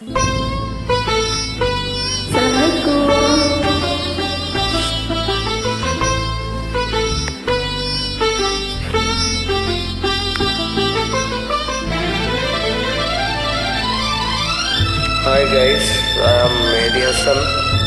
Hi guys, I am Mehdi Hassan.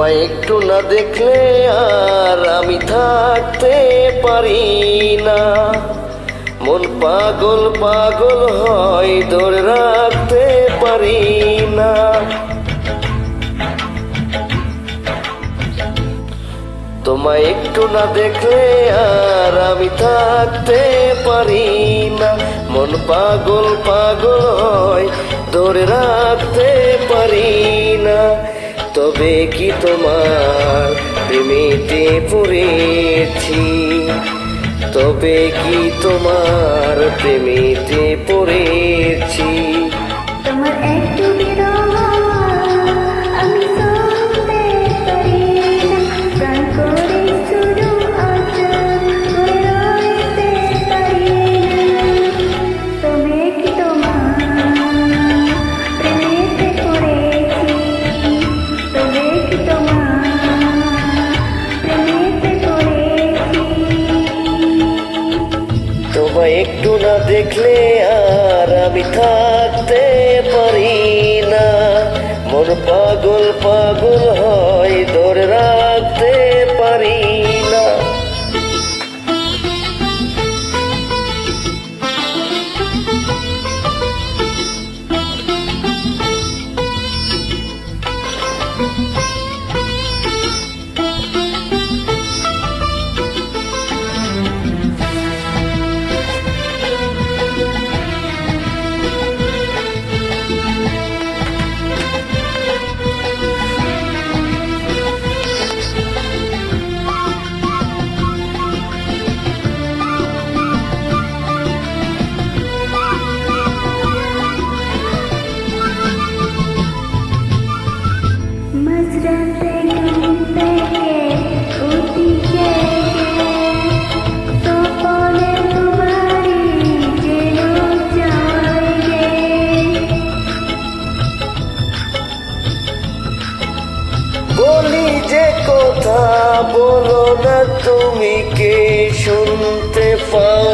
তোমায় একটু না দেখলে আর আমি থাকতে পারি না। মন পাগল পাগল হয় ধরে রাখতে পারি না। তোমায় একটু না দেখলে আর আমি থাকতে পারি না। মন পাগল পাগল হয় ধরে রাখতে পারি না। তবে কি তোমার প্রেমিতে পড়েছি? তবে কি তোমার প্রেমিতে পড়েছি? তোমার একটু দেখলে আর আমি থাকতে পারি না। মন পাগল পাগল হয় শুনতে পাও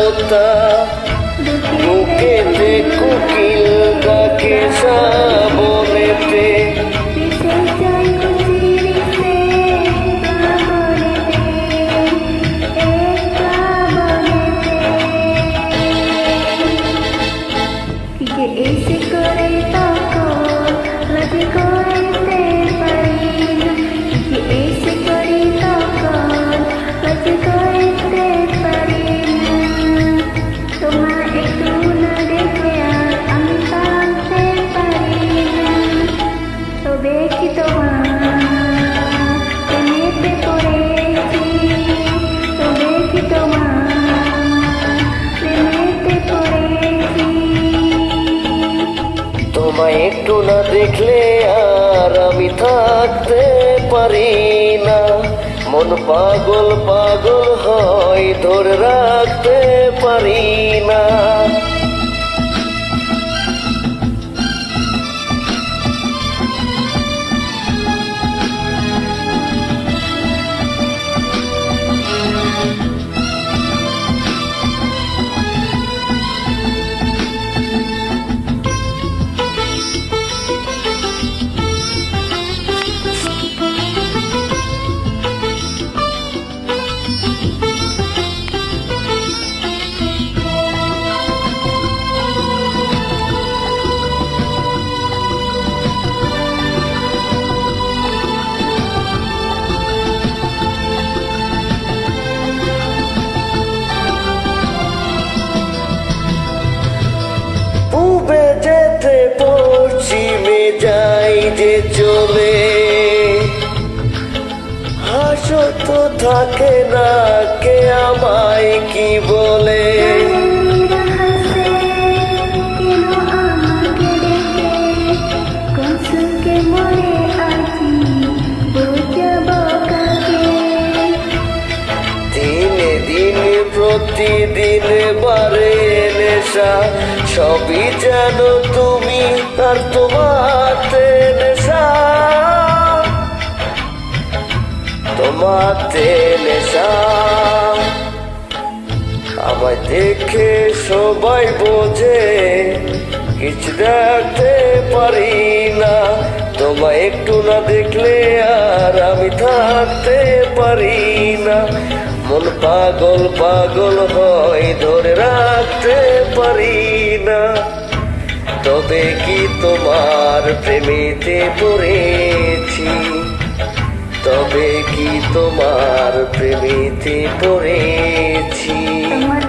থাকতে পারি না। মন পাগল পাগল হয় ধরে রাখতে পারি না। যে চলে। হাসো তো থাকে না কে আমায় কি বলে। প্রতিদিন নেশা সবই জানো তুমি আর তোমাতে নেশা। তোমাতে নেশা। আমায় দেখে সবাই বোঝে, কিছু রাখতে পারি না। তোমায় একটু না দেখলে আর আমি থাকতে পারি না। পাগল পাগল হয়, ধরে রাখতে পারি না। তবে কি তোমার প্রেমেতে পড়েছি? তবে কি তোমার প্রেমেতে পড়েছি? তোমার